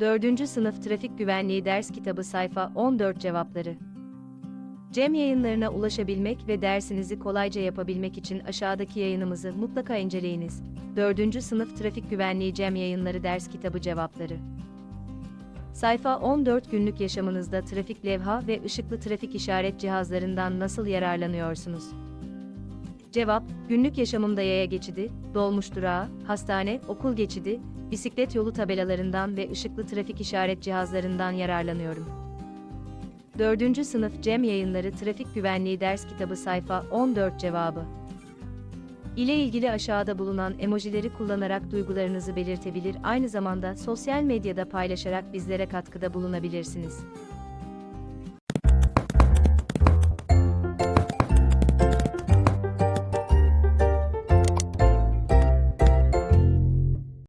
4. Sınıf Trafik Güvenliği Ders Kitabı Sayfa 14 Cevapları Cem yayınlarına ulaşabilmek ve dersinizi kolayca yapabilmek için aşağıdaki yayınımızı mutlaka inceleyiniz. 4. Sınıf Trafik Güvenliği Cem Yayınları Ders Kitabı Cevapları Sayfa 14 Günlük yaşamınızda trafik levha ve ışıklı trafik işaret cihazlarından nasıl yararlanıyorsunuz? Cevap, günlük yaşamımda yaya geçidi, dolmuş durağı, hastane, okul geçidi, bisiklet yolu tabelalarından ve ışıklı trafik işaret cihazlarından yararlanıyorum. 4. Sınıf Cem Yayınları Trafik Güvenliği Ders Kitabı Sayfa 14 Cevabı ile ilgili aşağıda bulunan emojileri kullanarak duygularınızı belirtebilir, aynı zamanda sosyal medyada paylaşarak bizlere katkıda bulunabilirsiniz.